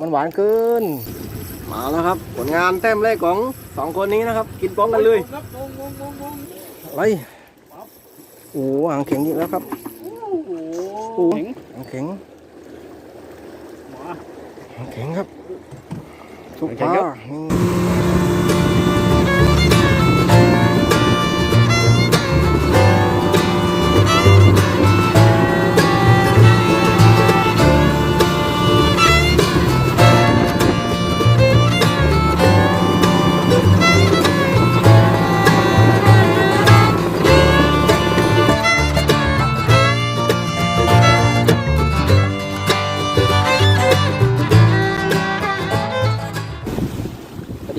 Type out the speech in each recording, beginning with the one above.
มันหวานเกินมาแล้วครับ ผลงานแต้มแรกของสองคนนี้นะครับ กินป้องกันเลยอะไรโอ้โหหางแข็งอีกแล้วครับโอ้โหโอ้เห็นหางแข็งหางแข็งครับทุกหา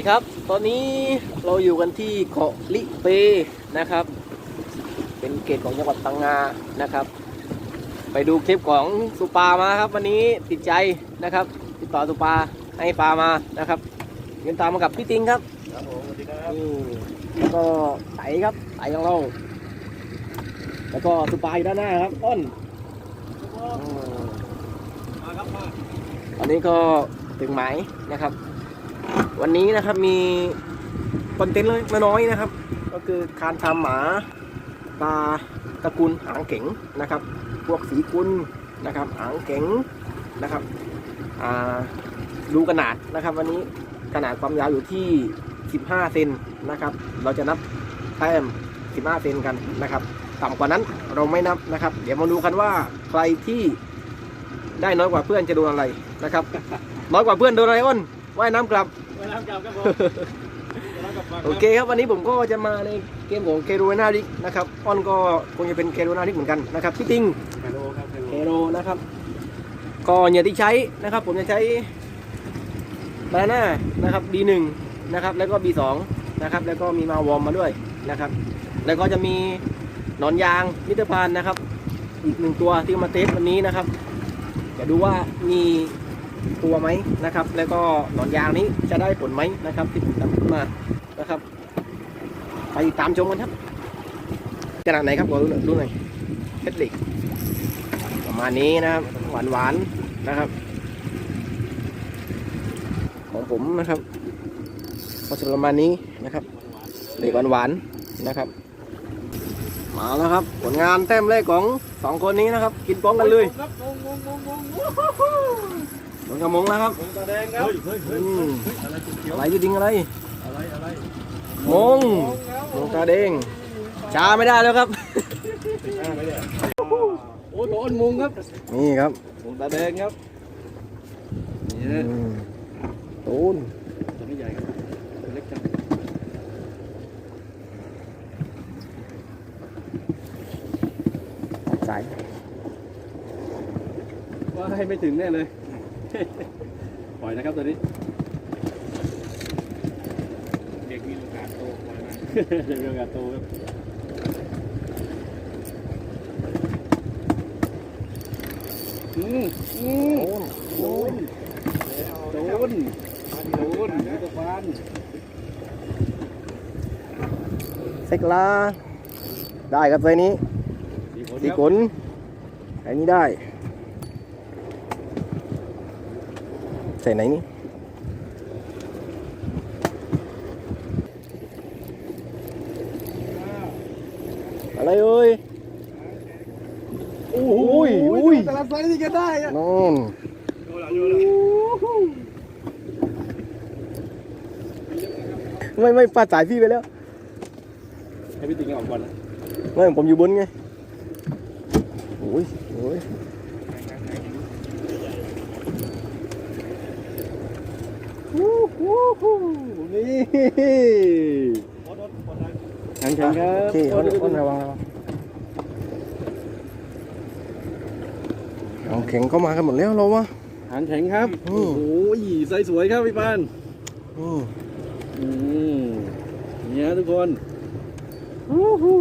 ดีครับ ตอนนี้เราอยู่กันที่เกาะลิเปนะครับ เป็นเกตของจังหวัดตังงานะครับ ไปดูคลิปของสุปามาครับ วันนี้ติดใจนะครับ ติดต่อสุปาให้ปลามานะครับเดินตามมากับพี่ติงครับครับผมสวัสดีครับนี่แล้วก็ไตครับไตของเรา แล้วก็สุปาอยู่ด้านหน้าครับอ้นอืมมาครับมาตอนนี้ก็ถึงหมายนะครับ วันนี้นะครับมีคอนเทนต์เล็กน้อยนะครับ ก็คือการทำหมาปลาตระกูลหางเก๋งนะครับ พวกสีกุลนะครับ หางเก๋งนะครับดูขนาดนะครับ วันนี้ขนาดความยาวอยู่ที่ 15 เซนนะครับ เราจะนับแต้ม 15 เซนกันนะครับต่ำกว่านั้นเราไม่นับนะครับ เดี๋ยวมาดูกันว่าใครที่ได้น้อยกว่าเพื่อนจะโดนอะไรนะครับ น้อยกว่าเพื่อนโดนอะไรอ้นว่ายน้ำกลับ โอเคครับวันนี้ผมก็จะมาในเกมของเคโรนาริกนะครับอ้อนก็คงจะเป็นเคโรนาริกเหมือนกันนะครับพี่ติงไฮโลครับไฮโลเคโรนะครับก็เหยื่อที่ใช้นะครับ ผมจะใช้บาน่านะครับ B1 นะครับแล้วก็ B2 นะครับแล้วก็มีมาวอมมาด้วยนะครับ แล้วก็จะมีหนอนยางมิตรพานนะครับ อีกหนึ่งตัวที่มาเทสวันนี้นะครับจะดูว่ามี ตัวไหมนะครับ แล้วก็หนอนยางนี้จะได้ผลไหมนะครับ ที่ผมทำขึ้นมานะครับ ไปตามชมกันครับขนาดไหนครับขอดูหน่อยดูหน่อยเพชรหล็กประมาณนี้นะครับหวานหวานๆนะครับ ของผมนะครับก็จะประมาณนี้นะครับเหล็กหวานหวานๆนะครับมาแล้วครับ ผลงานแต้มแรกของสองคนนี้นะครับ กินป้องกันเลย ครับงงงงงงผลกระมงแล้วครับงตาแดงครับเฮ้ยเฮ้ยเฮ้ยอืมอะไรเขียวอะไรจะดิ้งอะไร อะไรอะไรมงมงตาเด้งช้าไม่ได้แล้วครับอ่าไม่ได้โอ้โหอ้นมุงครับ นี่ครับมุงตาแดงครับนี่อืนะมตูนตัวไม่ใหญ่ครับตัวเล็กจังสายว่าให้ไม่ถึงแน่เลย ปล่อยนะครับตัวนี้เด็กมีโอกาสโตปล่อยมาเด็กมีโอกาสโตครับอืมอืมโอ้นโดนโดนโดนมิตรพันเซกลา ได้ครับไซนี้สีขนสีครับขนไอ้นี้ได้ ใส่ไหนนี่อะไรเอ้ยโอ้อุ้ยอุ้ยแต่ละไซส์ที่แกได้อะนอนดูละดูละไม่ไม่ปลาสายพี่ไปแล้วให้พี่ติ๊กออกก่อนนะไม่ผมอยู่บนไงโอ้ยโอ้ย วู้วู้วู้นี่แข็งแข็งครัโอบเคอ้นอ้นระวังระวังเอาแข็งเข้ามากันหมดแล้วเราวะหางแข็งครับอืโอ้มโหไซส์สวยครับพี่ปานอืมอืมเนี่ยทุกคนวู้ฮู้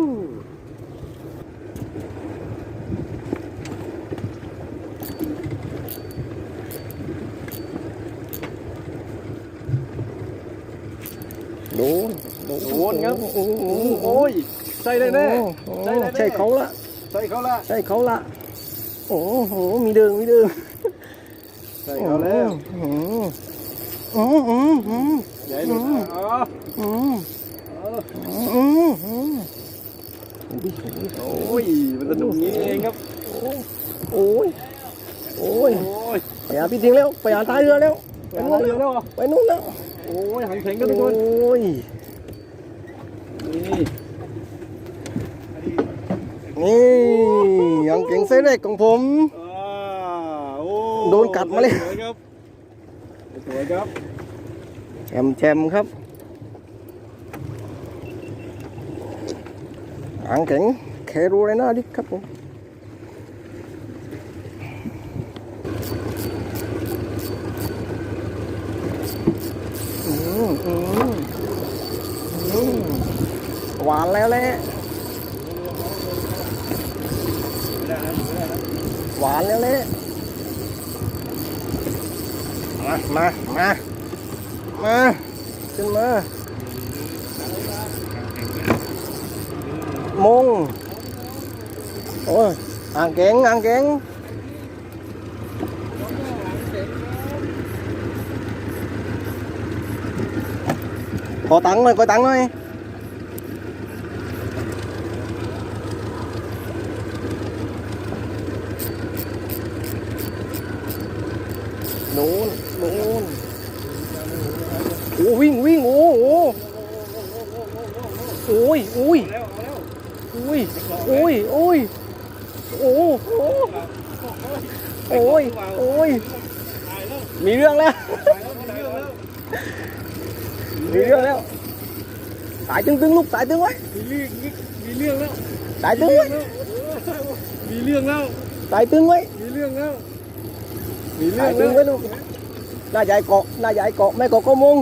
โดนโดนครับโอ้โหโอ้ยใช่แน่แน่โอ้ใช่แน่ๆใช่เขาละใช่เขาละใช่เขาละโอ้โหมีเดิงมีเดิงใส่เขาแล้วอืมอืมอืมอืมใหญ่หลุดอ๋ออืมอ๋ออืมอืมโอ้ยมันสนุกนี้เองครับโอ้ยโอ้ยโอ้ยไปหาพี่ทิ้งแล้วไปหาท้ายเรือแล้วไปไปนู่นเร็แล้ววแล้วเหรอไปนู่นแล้ว โอ้ยหางแข็งโอกันทุกคน้ย นี่นี่ยังเก่งไซส์เล็กของผมอ่าโอ้โดนกัดมาเลยสวยครับสวยครับแชมแชมครับหางแข็งแครูไรน่าดิครับผมอืมอืมอืม หวานแล้วแหละหวานแล้วแหละมา มามามาขึ้นมามงโอ้ยอ่างเก่งอ่างเก่งขอตังค์หน่อยขอตังค์หน่อยนู้นนู้นโอ้วิ่งวิ่งโอ้โหโอ้ยโอ้ยแล้วเอาแล้วโอ้ยโอ้ยโอ้ยโอ้โหโอ้ยโอ้ยตายแล้วมีเรื่องแล้วตายแล้วตายแล้วมีเรื่องแล้วสายตึงตึงลูกสายตึงไว้มีเรื่องมีเรื่องแล้วสายตึงไว้มีเรื่องแล้วสายตึงไว้มีเรื่องแล้ว มีเรื่สาอยงตึแล้วงไว้ลูกหน้าใหญ่เกาะหน้าใหญ่เกาะไม่เกาะก็มง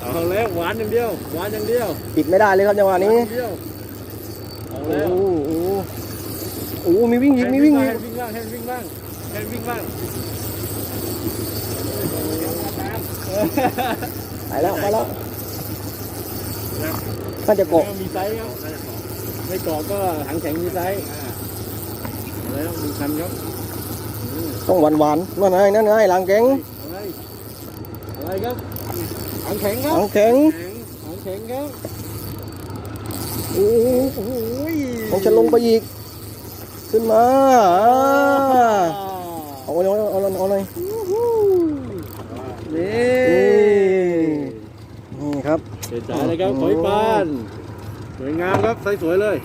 เอาแล้วหวานอย่างเดียวหวานอย่างเดียวปิดไม่ได้เลยครับจังหวะนี้หวาอย่างเดียวเอาโอ้แล้วโหโอ้โหโอ้โหมีวิ่งอีกมีวิ่งอีกให้วิ่งบ้างให้วิ่งบ้างให้วิ่งบ้างไปแล้วไปแล้วน่าจะเกาะมีไซส์ครับไม่เกาะก็หางแข็งมีไซส์เอาแล้วมีคันครับอืม ต้องหวานหวานๆนั่นไงนั่นไงหลังเก่งอะไรอะไรครับหางแข็งครับหางแข็งหางแข็งครับโอ้โหโอ้ยผมจะลงไปอีก ขึ้นมาอ่าเอาเอาเอาเอาเอาเลยนี่นี่ครับเสียใจเลยครับขอยปานสวยงามครับใสสวยเลย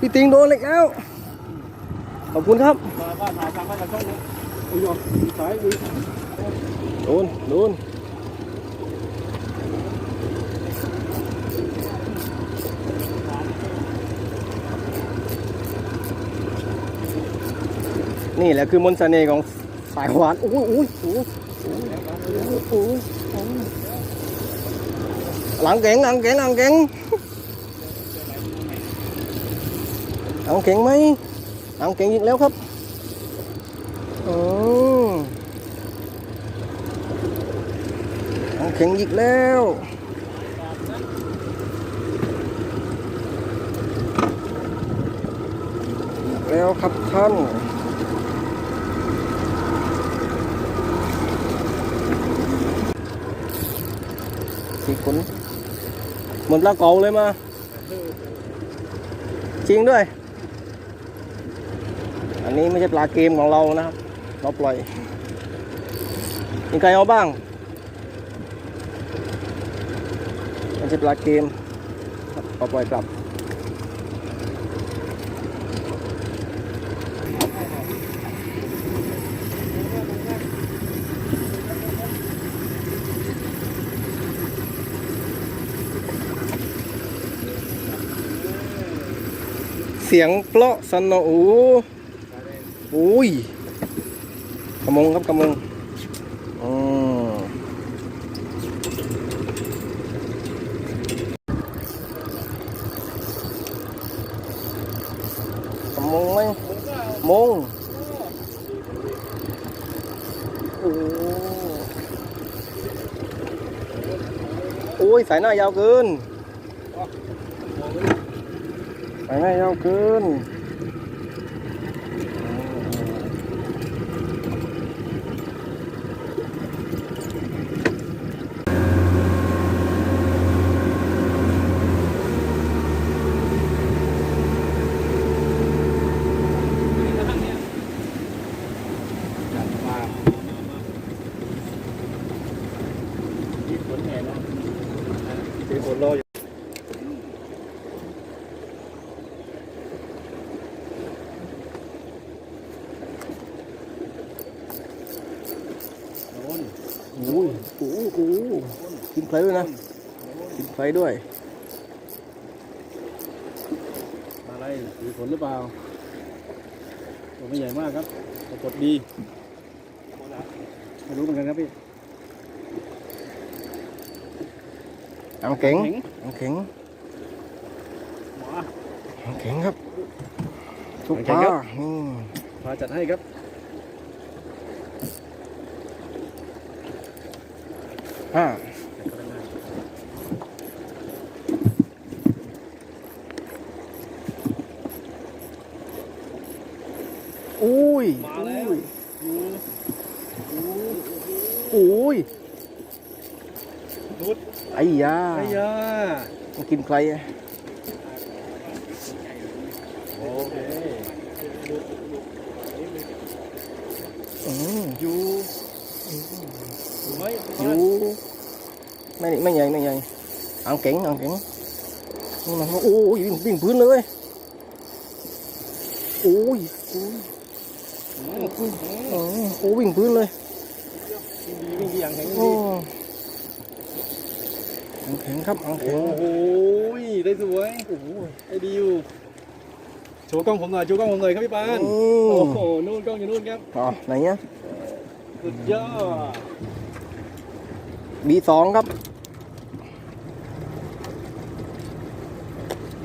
พี่ติงโดนเหล็กแล้ว ขอบคุณครับ มาบ้านหาทางบ้านเราช่อง นี้อุ้ยมีสายอุ้ยโนโดนนี่แหละคือมนต์เสน่ห์ของสายหวานโอ้ยโอ้ยโอ้ยโอ้ยโอ้หลังเก่งหลังเก่งหลังเก่งหลังเก่งไหมหลังเก่งอีกแล้วครับอืม หาง แข็งอีกแล้ว แล้วครับท่านสี่คนเหมือนปลาเก๋าเลยมา จริงด้วย อันนี้ไม่ใช่ปลาเกมของเรานะครับ เราปล่อยมีใครเอาบ้าง ไม่ใช่ปลาเกมครับเอาปล่อยกลับเสียงเพราะสนโอ้โอ้ยกระมงครับกระมงอืม มงไหม มงโอ้โอ้ยสายหน้ายาวเกินสายหน้ายาวเกิน กินไฟด้วยนะ กินไฟด้วย อะไรสีผลหรือเปล่าตัวไม่ใหญ่มากครับปรากฏดี ไม่รู้เหมือนกันครับพี่อังเก๋งแข็งอังเก๋งหมาอังเก๋งครับทุกอังปเก๋งลาครับอืมพาจัดให้ครับ อ่าอุ้ยมาแล้วอุ้ยอยู่อยู่อุ้ยนุดไอ้ยาไอ้ยามันกินใครอะโอเคอืมอยู่ อยู่ไหมอยู่ไม่ไม่ใหญ่ไม่ใหญ่อังเก๋งอังเก๋งนี่มันโอ้ยวิ่งวิ่งพื้นเลยโอ้ยโอ้ยอืมอืมโอ้วิ่งพื้นเลยดีวิ่งดีอย่างแข็งโอ้ดีอังเก๋งครับอังเก๋โอ้งโหได้สวยโอ้โหได้ดีอยู่โชว์กล้องผมหน่อยโชว์กล้องผมหน่อยครับพี่ปานอืโอ้มโหนู่นกล้องอยู่นู่นครับอ๋อไหนเนี้ยสุดยอด บีสองครับ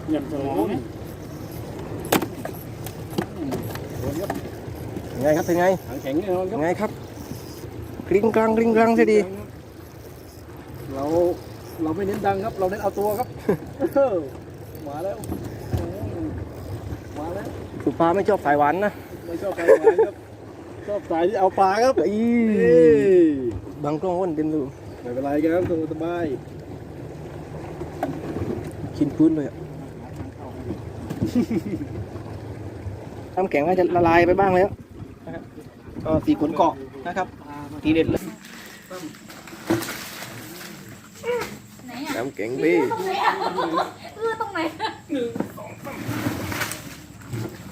เงียบสมองโดนครับยังไงครับเป็นไงหางแข็งแน่นอนคยัรับงไงครับกริ้งกลางกริ้งกลางใช่ดี เราเราไม่เน้นดังครับ เราเน้นเอาตัวครับเออมาแล้วโอ้มาแล้วสุภาไม่ชอบสายหวานนะไม่ชอบไปหวานครับชอบสายที่เอาปลาครับอีเอ้ยบางกล้องอ้วนเต็มดู ไม่เป็นไรครับสบายกินพื้นเลยอะน้ำแข็งน่าจะละลายไปบ้างแล้วนะครับก็สีขนเกาะนะครับ ทีเด็ดเลยไหนอะน้ำแข็งพี่ตรงไหนอะเออตรงไหน